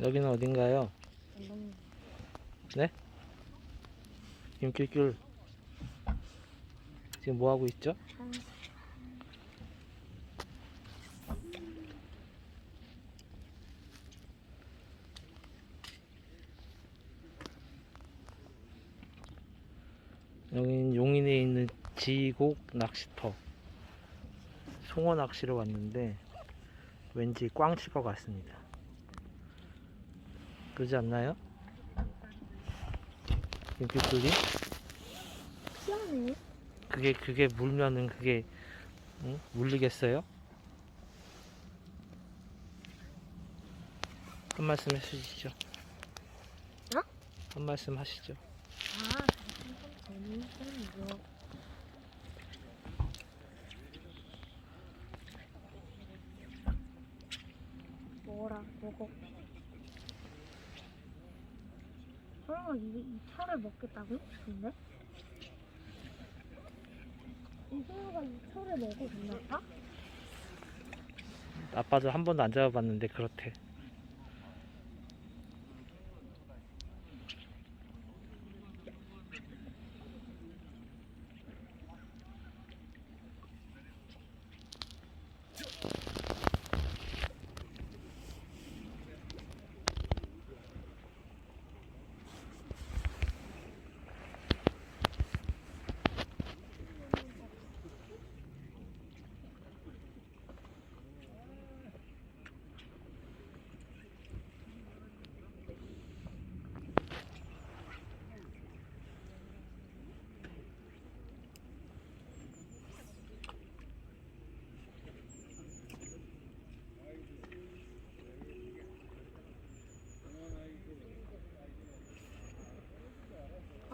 여기는 어딘가요? 네? 김길길 지금 뭐 하고 있죠? 여기는 용인에 있는 지곡 낚시터 송어 낚시로 왔는데 왠지 꽝칠 것 같습니다. 그러지 않나요? 김길돌이? 희한해. 그게 그게 물면은 그게 응? 물리겠어요? 한 말씀 해주시죠. 어? 한 말씀 하시죠. 아, 재밌었는데. 뭐라, 뭐고. 설마 이, 이 철을 먹겠다고? 근데? 이승우가 이 철을 먹고 된달까? 아빠도 한 번도 안 잡아봤는데 그렇대.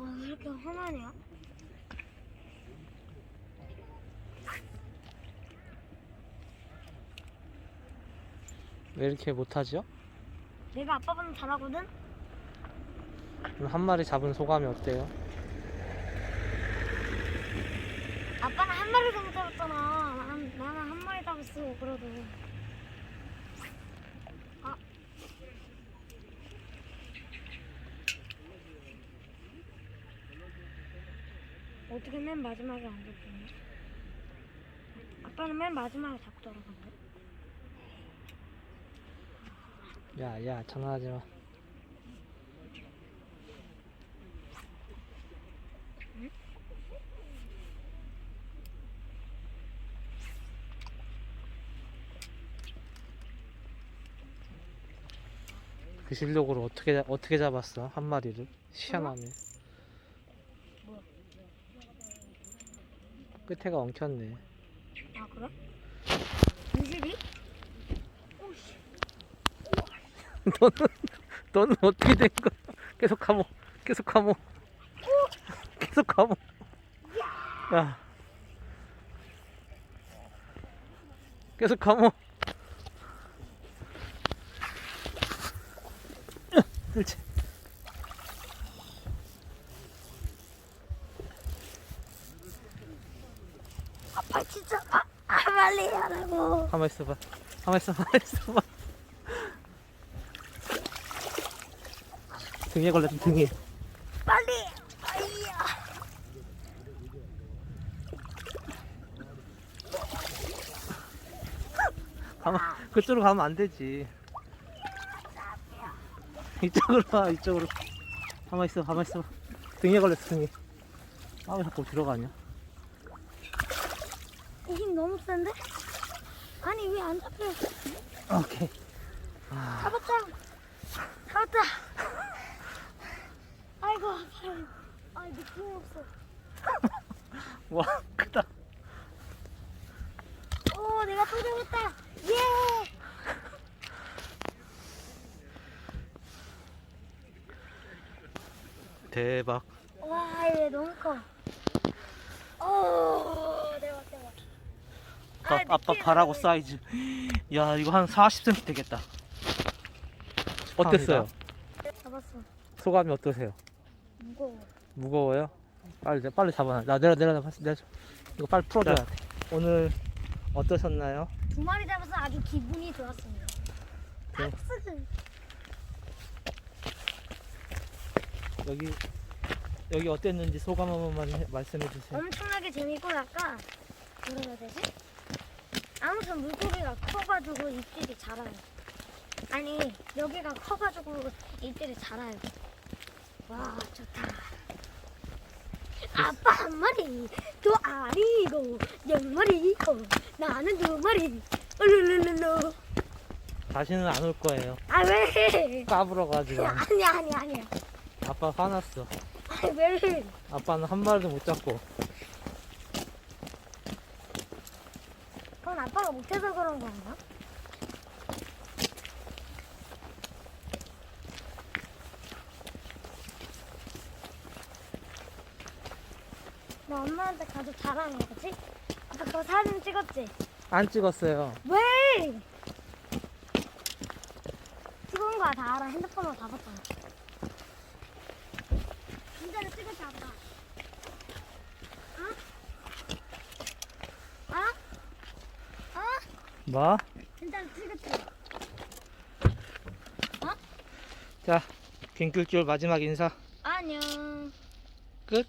아, 왜 이렇게 화나냐? 왜 이렇게 못하죠? 내가 아빠보다 잘하거든? 그럼 한 마리 잡은 소감이 어때요? 아빠는 한 마리 잡았잖아. 나는, 나는 한 마리 잡았어, 그래도. 어떻게 맨 마지막에 안 잡혔냐? 아빠는 맨 마지막에 잡고 따라간대. 야, 야, 장난하지 마. 그 실력으로 어떻게 잡- 어떻게 잡았어 한 마리를 희한하네. 뭐야? 끝에가 엉켰네. 아, 그래? 22? 오씨. 너는 너는 어떻게 된 거야? 계속 감어, 계속 감어, 계속 감어. 야, 계속 감어. 그렇지. 아빠 진짜, 아, 아 빨리 하라고. 가만 있어봐. 가만 있어, 가만 있어봐. 등에 걸렸어, 등에. 빨리! 아이야! 가만, 그쪽으로 가면 안 되지. 이쪽으로 와, 이쪽으로. 가만 있어, 가만 있어. 등에 걸렸어, 등에. 아, 왜 자꾸 들어가냐? 이힘 너무 센데? 아니 왜 안 잡혀? 오케이. 잡았다! 잡았다! 아이고. 아이 느낌이 없어. 와, 크다. 오 내가 또 잡았다! 예! 대박. 와 얘 너무 커. 오 대박. 아빠, 아, 발하고 너무- 사이즈. 야, 이거 한 40cm 되겠다. 어땠어요? 잡았어. 소감이 어떠세요? 무거워. 무거워요? 빨리 빨리 잡아. 나 내려 내려 내려. 내려. 이거 빨리 풀어줘야 돼. 오늘 어떠셨나요? 두 마리 잡아서 아주 기분이 좋았습니다. 네. 박스. 여기 여기 어땠는지 소감 한 번만 해- 말씀해 주세요. 엄청나게 재밌고 약간 뭐라 해야 되지? 아무튼 물고기가 커가지고 입질이 자라요. 아니 여기가 커가지고 입질이 자라요. 와 좋다. 아빠 한 마리, 두 아리고, 열 마리고, 나는 두 마리. 울룰룰룰루. 다시는 안 올 거예요. 아 왜? 까불어 가지고 아니야 아니야 아니야. 아빠 화났어. 아 왜? 아빠는 한 마리도 못 잡고. 그건 아빠가 못해서 그런 건가? 나 엄마한테 가서 자랑한 거지? 아빠 그 사진 찍었지? 안 찍었어요. 왜? 찍은 거야 다 알아 핸드폰으로 다 봤잖아 진짜로 찍었지 아빠 어? 어? 어? 뭐? 진짜로 찍었지? 자, 갱글줄 마지막 인사 안녕 끝.